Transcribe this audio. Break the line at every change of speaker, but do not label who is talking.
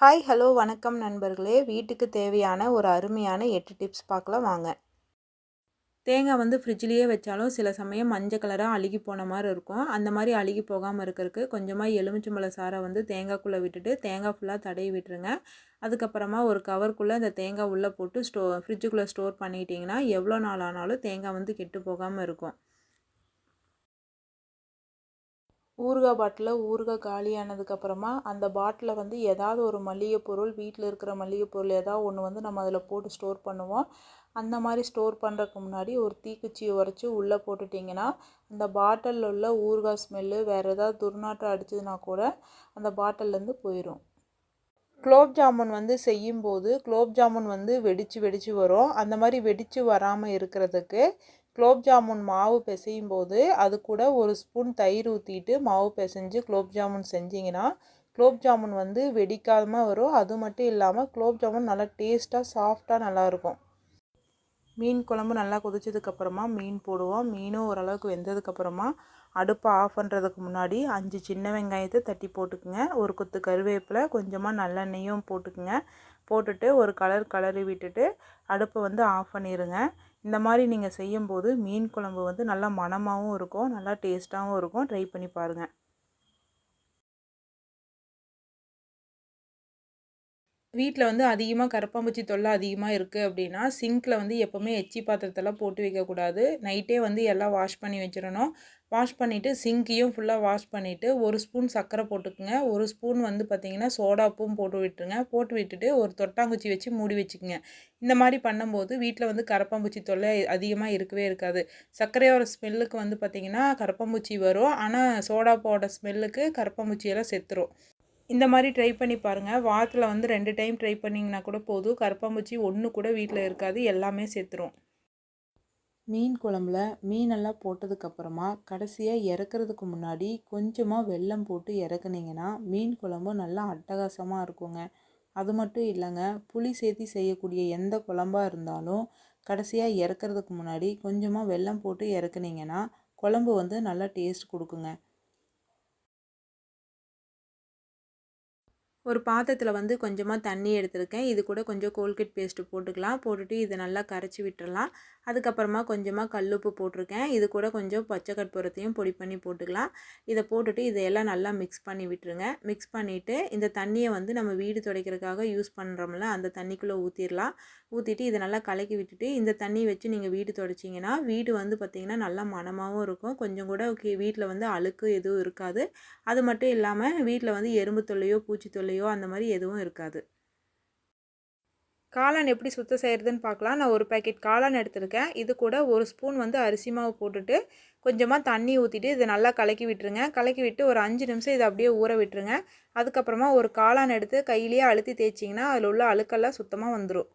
Hi hello வணக்கம் நண்பர்களே. வீட்டுக்கு தேவையான ஒரு அருமையான எட்டு டிப்ஸ் பார்க்கலாம் வாங்க. தேங்காய் வந்து ஃப்ரிட்ஜ்லேயே வச்சாலும் சில சமயம் மஞ்சள் கலராக அழுகி போன மாதிரி இருக்கும். அந்த மாதிரி அழுகி போகாமல் இருக்கிறதுக்கு கொஞ்சமாக எலுமிச்சம்பழ சாரை வந்து தேங்காய்க்குள்ளே விட்டுட்டு தேங்காய் ஃபுல்லாக தடவி விட்டுருங்க. அதுக்கப்புறமா ஒரு கவருக்குள்ளே அந்த தேங்காய் உள்ளே போட்டு ஸ்டோ ஃப்ரிட்ஜுக்குள்ளே ஸ்டோர் பண்ணிட்டீங்கன்னா எவ்வளோ நாள் ஆனாலும் தேங்காய் வந்து கெட்டு போகாமல் இருக்கும். ஊறுகாய் பாட்டிலில் ஊறுகாய் காலியானதுக்கப்புறமா அந்த பாட்டிலில் வந்து ஏதாவது ஒரு மளிகை பொருள் வீட்டில் இருக்கிற மளிகை பொருள் ஏதாவது ஒன்று வந்து நம்ம அதில் போட்டு ஸ்டோர் பண்ணுவோம். அந்த மாதிரி ஸ்டோர் பண்ணுறதுக்கு முன்னாடி ஒரு தீக்குச்சியை உரைச்சி உள்ளே போட்டுட்டிங்கன்னா அந்த பாட்டிலில் உள்ள ஊறுகாய் ஸ்மெல்லு வேறு ஏதாவது துர்நாற்றம் அடிச்சதுன்னா கூட அந்த பாட்டில்லேருந்து போயிடும். குலோப் ஜாமுன் வந்து செய்யும்போது குலோப் ஜாமுன் வந்து வெடித்து வெடித்து வரும். அந்த மாதிரி வெடித்து வராமல் இருக்கிறதுக்கு குலோப் ஜாமுன் மாவு பிசையும் போது அது கூட ஒரு ஸ்பூன் தயிர் ஊற்றிட்டு மாவு பிசைஞ்சு குலோப் ஜாமுன் செஞ்சிங்கன்னா குலோப் ஜாமுன் வந்து வெடிக்காமல் வரும். அது மட்டும் இல்லாமல் குலோப் ஜாமுன் நல்லா டேஸ்ட்டாக சாஃப்டாக நல்லாயிருக்கும் மீன் குழம்பு நல்லா கொதிச்சதுக்கப்புறமா மீன் போடுவோம். மீனும் ஓரளவுக்கு வெந்ததுக்கப்புறமா அடுப்பை ஆஃப் பண்ணுறதுக்கு முன்னாடி அஞ்சு சின்ன வெங்காயத்தை தட்டி போட்டுக்குங்க. ஒரு கொத்து கருவேப்பிலை கொஞ்சமாக நல்லெண்ணெயும் போட்டுக்குங்க. போட்டுட்டு ஒரு கலர் கலரி விட்டுட்டு அடுப்பை வந்து ஆஃப் பண்ணிடுங்க இந்த மாதிரி நீங்கள் செய்யும்போது மீன் குழம்பு வந்து நல்லா மணமாகவும் இருக்கும் நல்லா டேஸ்ட்டாகவும் இருக்கும். ட்ரை பண்ணி பாருங்கள் வீட்டில் வந்து அதிகமாக கரப்பாம்பூச்சி தொல்லை அதிகமாக இருக்குது அப்படின்னா சிங்க்கில் வந்து எப்போவுமே எச்சி பாத்திரத்தெல்லாம் போட்டு வைக்கக்கூடாது நைட்டே வந்து எல்லாம் வாஷ் பண்ணி வச்சிடணும். வாஷ் பண்ணிவிட்டு சிங்கையும் ஃபுல்லாக வாஷ் பண்ணிவிட்டு ஒரு ஸ்பூன் சர்க்கரை போட்டுக்குங்க. ஒரு ஸ்பூன் வந்து பார்த்திங்கன்னா சோடாப்பும் போட்டு விட்டுருங்க. போட்டு விட்டுட்டு ஒரு தொட்டாங்குச்சி வச்சு மூடி வச்சுக்கோங்க. இந்த மாதிரி பண்ணும்போது வீட்டில் வந்து கரப்பாம்பூச்சி தொல்லை அதிகமாக இருக்கவே இருக்காது. சர்க்கரையோட ஸ்மெல்லுக்கு வந்து பார்த்திங்கன்னா கரப்பாம்பூச்சி வரும். ஆனால் சோடாப்போட ஸ்மெல்லுக்கு கரப்பாம்பூச்சியெல்லாம் செத்துரும். இந்த மாதிரி ட்ரை பண்ணி பாருங்கள் வாரத்தில் வந்து ரெண்டு டைம் ட்ரை பண்ணிங்கன்னா கூட போதும். கருப்பாம்பூச்சி ஒன்று கூட வீட்டில் இருக்காது. எல்லாமே சேர்த்துரும் மீன் குழம்புல மீனெல்லாம் போட்டதுக்கப்புறமா கடைசியாக இறக்குறதுக்கு முன்னாடி கொஞ்சமாக வெல்லம் போட்டு இறக்குனீங்கன்னா மீன் குழம்பு நல்லா அட்டகாசமாக இருக்குங்க. அது மட்டும் இல்லைங்க. புளி சேர்த்தி செய்யக்கூடிய எந்த குழம்பாக இருந்தாலும் கடைசியாக இறக்குறதுக்கு முன்னாடி கொஞ்சமாக வெல்லம் போட்டு இறக்குனீங்கன்னா குழம்பு வந்து நல்லா டேஸ்ட் கொடுக்குங்க. ஒரு பாத்திரத்தில் வந்து கொஞ்சமாக தண்ணி எடுத்திருக்கேன். இது கூட கொஞ்சம் கோல்கேட் பேஸ்ட்டு போட்டுக்கலாம். போட்டுட்டு இதை நல்லா கரைச்சி விட்டுடலாம் அதுக்கப்புறமா கொஞ்சமாக கல்லுப்பு போட்டிருக்கேன். இது கூட கொஞ்சம் பச்சை கற்பூரத்தையும் பொடி பண்ணி போட்டுக்கலாம். இதை போட்டுட்டு இதையெல்லாம் நல்லா மிக்ஸ் பண்ணி விட்டுருங்க. மிக்ஸ் பண்ணிவிட்டு இந்த தண்ணியை வந்து நம்ம வீடு துடைக்கிறதுக்காக யூஸ் பண்ணுறோம்ல அந்த தண்ணிக்குள்ளே ஊற்றிடலாம் ஊற்றிட்டு இதை நல்லா கலக்கி விட்டுட்டு இந்த தண்ணி வச்சு நீங்கள் வீடு துடைச்சிங்கன்னா வீடு வந்து பார்த்திங்கன்னா நல்லா மனமாகவும் இருக்கும். கொஞ்சம் கூட வீட்டில் வந்து அழுக்கு எதுவும் இருக்காது. அது மட்டும் இல்லாமல் வீட்டில் வந்து எறும்பு தொல்லையோ பூச்சி தொல்லையோ அந்த மாதிரி எதுவும் இருக்காது. காளான் எப்படி சுத்தம் செய்கிறதுன்னு பார்க்கலாம். நான் ஒரு பேக்கெட் காளான் எடுத்திருக்கேன். இது கூட ஒரு ஸ்பூன் வந்து அரிசி மாவு போட்டுட்டு கொஞ்சமாக தண்ணி ஊற்றிட்டு இதை நல்லா கலக்கி விட்டுருங்க. கலக்கி விட்டு ஒரு அஞ்சு நிமிஷம் இதை அப்படியே ஊற விட்டுருங்க. அதுக்கப்புறமா ஒரு காளான் எடுத்து கையிலேயே அழுத்தி தேய்ச்சிங்கன்னா அதில் உள்ள அழுக்கெல்லாம் சுத்தமாக வந்துடும்